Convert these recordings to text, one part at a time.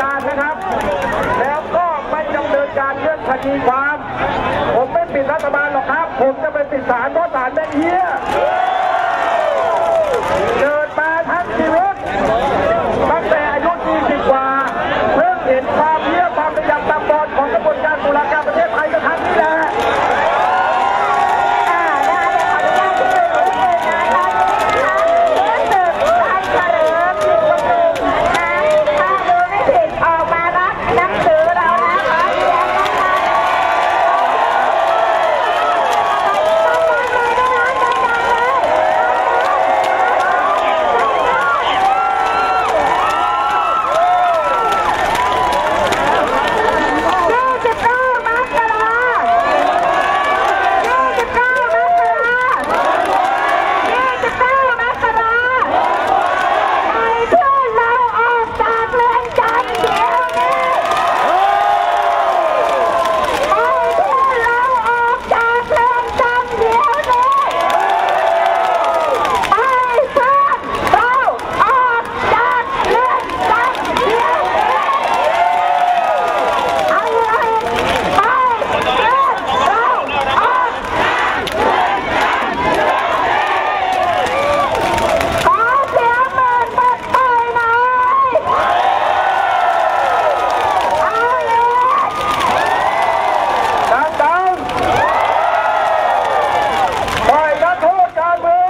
การนะครับ แล้วก็ไม่ดำเนินการเรื่องคดีความ ผมไม่ปิดรัฐบาลหรอกครับ ผมจะไปปิดศาลเพราะศาลเป็นเฮียเกิดาทั้งชีวิตตั้งแต่อายุ 20 กว่า เพิ่งเห็นความเฮี้ยความประหยัดตำบอลของกระบวนการตุลาการประเทศไทยก็ครั้งนี้แหละ อ่านะคะเดี๋ยวขออนุญาตที่จะรู้เลยนะคะรู้สึกท่านเฉลิมผิดประตูนะถ้าดูไม่ผิดออกมารับหนังสือเรานะขอเสียงนะคะดังๆเลยนะคะดังๆเลย ยี่สิบเก้ามกรายี่สิบเก้ามกรายี่สิบเก้ามกราปล่อยเพื่อนเราออกจากเรือนจำเดี๋ยวนี้ปล่อยเพื่อนเราออกจากเรือนจำเดี๋ยวนี้ปล่อยเพื่อนเราออกจากเรือนจำเดี๋ยวนี้ เอาเลยไปเดินเราออกขอเสียงเมินปัดไปหน่อยเอาเลย ดังๆปล่อยนักโทษการเมือ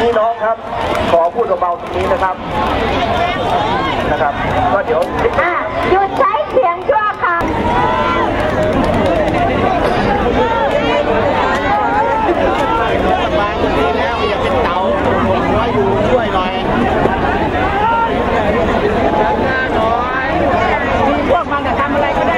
ง พี่น้องครับ ขอพูดเบาๆตรงนี้นะครับ นะครับ ก็เดี๋ยวหยุดใช้เสียงชั่วคราว บางทีแล้วอย่าเป็นเตาผมว่าอยู่ช่วยหน่อยหน้าหน่อยพวกมันจะทำอะไรก็ได้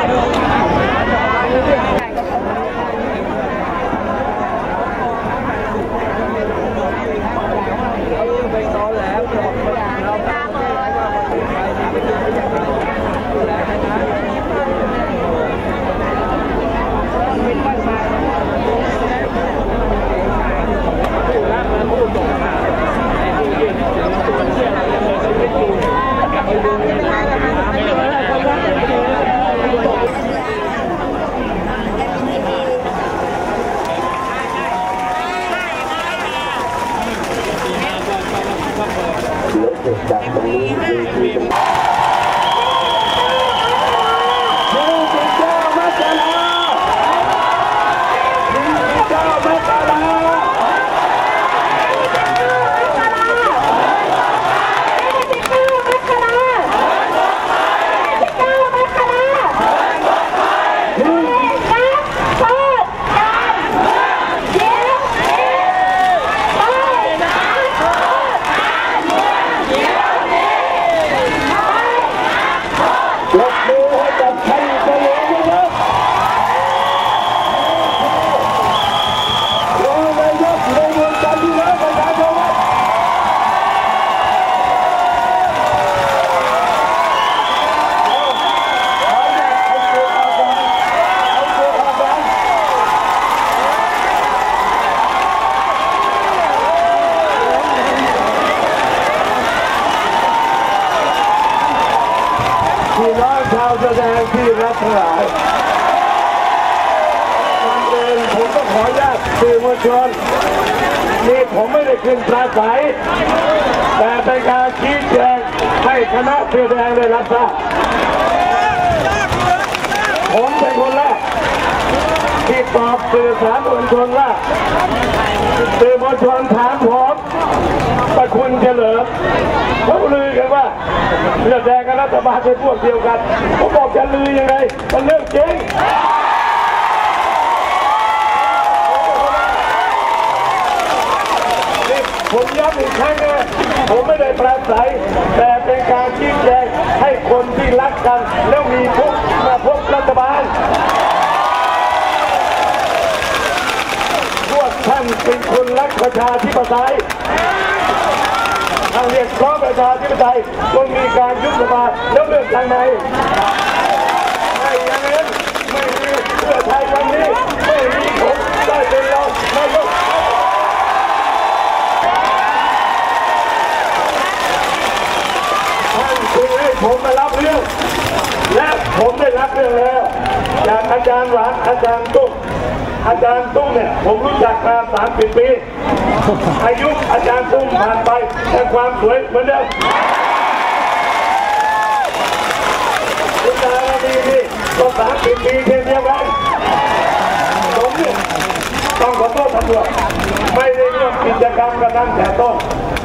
ยี่สิบเก้ามกรายี่สิบเก้ามกรามีการเปิดการเมืองเดี๋ยวนี้ไปการเปิดการเมืองเดี๋ยวนี้ไป ยกมือให้กับท่านเฉลิมนะครับรองนายกในดวงจันทร์ที่แล้วประชาชนครับ พี่น้องชาว แสดงที่รักทั้งหลายก่อนอื่นผมต้องขออนุญาตสื่อมวลชนนี่ผมไม่ได้ขึ้นปราศัยแต่เป็นการชี้แจงให้คณะเสื้อแดงได้รับทราบผมเป็นคนแรกที่ตอบสื่อสารมวลชนว่าสื่อมวลชนถามผมประคุณเฉลิมเขาลื กันว่าเสื้อแดงกับรัฐบาลเป็นพวกเดียวกันผมบอกจะลือยังไงมันเรื่องจริงผมย้ำอีกครั้งนะผมไม่ได้ปราศัยแต่เป็นการชี้แจงให้คนที่รักกัน แล้วมีทุกมาพบรัฐบาล พวกท่านเป็นคนรักประชาธิปไตย ทางเรียกร้องประชาธิปไตยต้องมีการยุบสภาแล้วเลือกทางไหนไม่อย่างนั้นไม่มีเพื่อไทยวันนี้ไม่มีผมได้เป็นรองนายกขผมมารับเรื่อง และผมได้รับเรื่องแล้ว จากอาจารย์หวานอาจารย์ตุ้มอาจารย์ตุ้มเนี่ยผมรู้จักมา30 ปี อายุอาจารย์ตุ้มผ่านไป แต่ความสวยเหมือนเดิมคุณตาดีนี่ก็30 ปีเช่นเดียวกันผมเนี่ยต้องขอโทษตำรวจไม่ได้เรื่องกิจกรรมกระนั้นแต่ต้น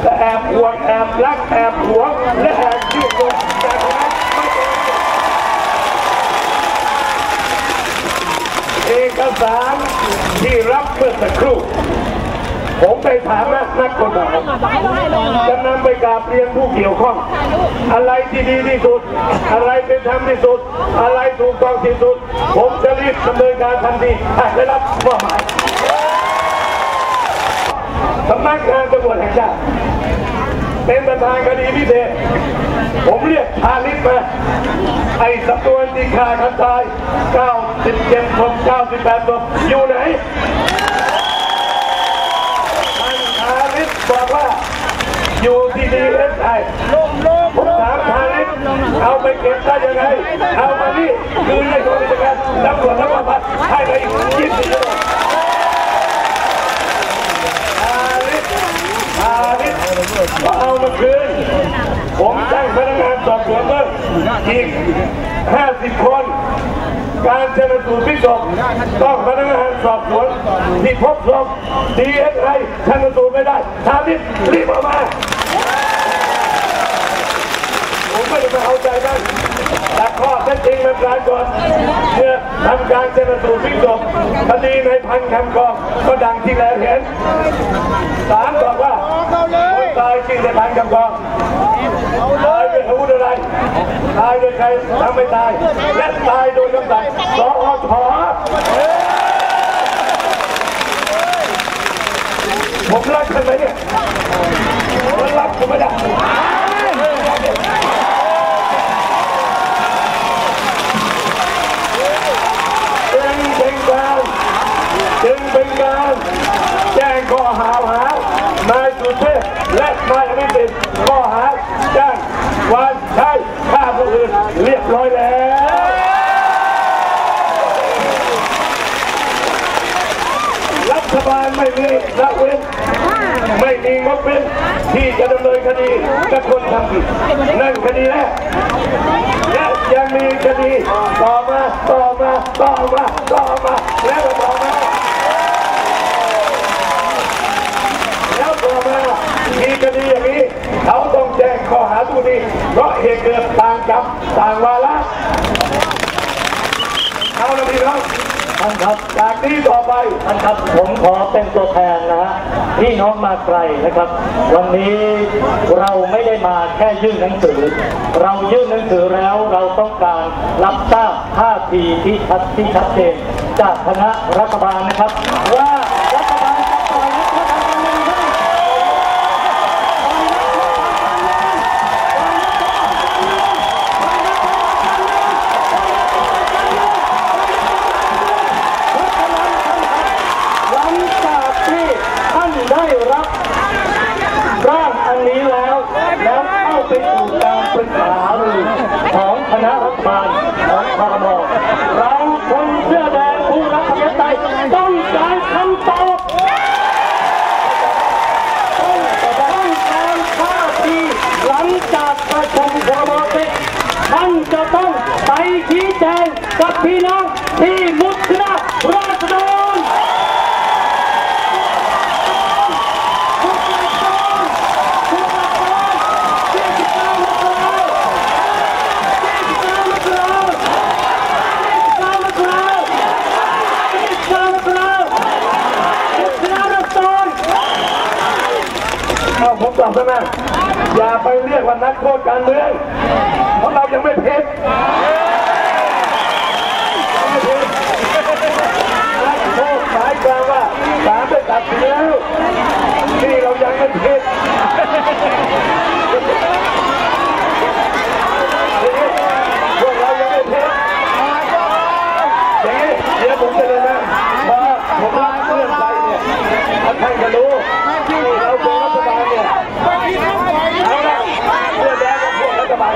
แต่แอบหวงแอบรักแอบหวงและแอบชื่นชมจากนั้นไม่เป็น เอกสารที่รับเมื่อสักครู่ ผมไปถามนักนักกฎหมายจะนำไปกราบเรียนผู้เกี่ยวข้อง อะไรที่ดีที่สุด อะไรเป็นธรรมที่สุด อะไรถูกต้องที่สุด ผมจะรีบดำเนินการทันทีได้รับมอบหมายสำนักงานตำรวจแห่งชาติเป็นประธานคดีพิเศษ ผมเรียกพาลิศมา ไอ้สำนวนที่ฆ่ากันตาย97ศพ98ศพอยู่ไหนท่านพาลิศบอกว่าอยู่ที่ดีเอสไอผมถามพาลิศเอาไปเก็บได้ยังไง เอามานี่คือในตัวราชการตำรวจแล้วก็พัดให้ไปยี่สิบชั่วโมงพาลิศพาลิศก็เอามาคืน ผมตั้งพนักงานสอบสวนเพิ่ม อีก50คน การชนสูตรพลิกศพต้องพนักงานสอบสวนที่พบศพดีเอสไอชนสูตรไม่ได้ทาริบรีบออกมาผมไม่ได้มาเอาใจนั่นแต่ข้อเท็จจริงมันปรากฏเมื่อทำการชนสูตรพลิกศพคดีในพันคำกองก็ดังที่แล้วเห็นศาลบอกว่าคนตายจริงในพันคำกองตายด้วยอาวุธอะไร ตายด้วยใครทำไม่ตายและตายโดยคำสั่งสอทผมรักใครไหมเนี่ยผมรักผมไม่ได้จึงเป็นการจึงป็นการแจ้งข้อหาหานายสุเทพและนายอภิสิทธิ์ข้อหาจ้างวานใช้ เรียบร้อยแล้วรัฐบาลไม่มีละเว้นไม่มีงบเป็นที่จะดำเนินคดีกับคนทำผิดนั่นคดีแรกและยังมีคดีต่อมาต่อมาต่อมาต่อมาแล้วก็ต่อมาแล้วต่อมามีคดีอย่างนี้เขาต้องแจ้งข้อหาทุกนี้เพ ราะเหตุเกิดต่างกรรมต่างวาระเอาละพี่น้องท่านครับจากนี้ต่อไปท่านครับผมขอเป็นตัวแทนนะฮะพี่น้องมาไกลนะครับ วันนี้เราไม่ได้มาแค่ยื่นหนังสือ เรายื่นหนังสือแล้วเราต้องการรับทราบท่าทีที่ชัดที่ชัดเจนจากคณะรัฐบาลนะครับ รัฐบาลของคอรมเราคนเสื้อแดงผู้รักประชาธิปไตยต้องการคำตอบต้องการท่าทีหลังจากประชุมพรมเสร็จท่านจะต้องไปชี้แจงกับพี่น้องที่มุดลิมราษฎร เอาผมตอบซะนะอย่าไปเรียกว่านักโทษการเมืองเพราะเรายังไม่เพ็ดไม่เพ็ดนักโทษหมายความว่าสามได้ตัดสินแล้วที่เรายังไม่เพ็ดวกเรายังไม่เพ็ดอย่างนี้เดี๋ยวผมจะเลยนะพอผมรับเรื่องไปเนี่ยท่านก็รู้ที่เราเป็นรัฐบาลเนี่ย เอาละเสื้อแดงกับพวกรัฐบาล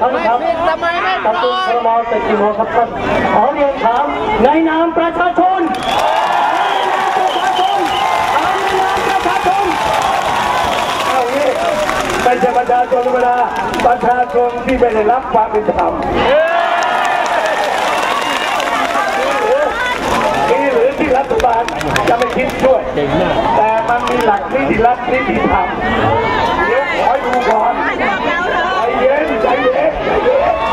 ท่านไม่ครับผิดทำไมไม่ปประล่ชุมอคยรมเสร็จกี่โมงครับท่านขอเรียนถามในนามประชาชนประชาชนถามในนามประชาชนเอางี้ไม่ใช่ประชาชนธรรมดาประชาชนที่ไม่ได้รับความเป็นธรรมนี่หรือที่รัฐบาลจะไม่คิดช่วย แต่มันมีหลักนิติรัฐนิติธรรมเดี๋ยวขอดูก่อน ใ